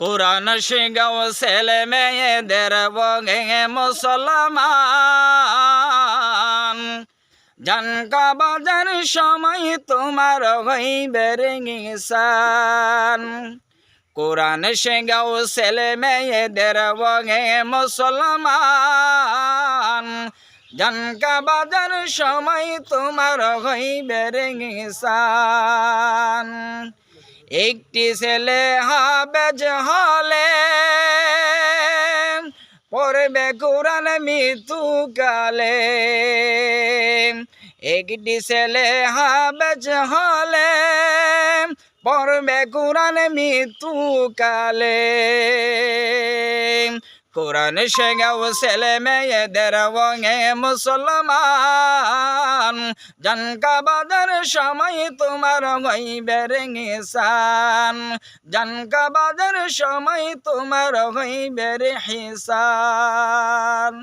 কোরআন শিগাও ছেলে মেয়েদের বগে মুসলমান। জানকা বাজার সময় তোমার হইবে রিংসান। কোরআন শিগাও ছেলে মেয়েদের বগে মুসলমান। জানকা বাজার সময় তোমার হইবে রিংসান। একটি ছেলে হাবেজ হলে, পড়বে কোরআন মৃত্যু কালে একটি ছেলে হাবেজ হলে, পড়বে কোরআন মৃত্যু কালে কোরআন শেখাও ছেলে মেয়েদের দের মুসলমান জানকা বাজার সময় তোমার হইবে রেঙিসান জানকা বাজার সময় তোমার হইবে হিসান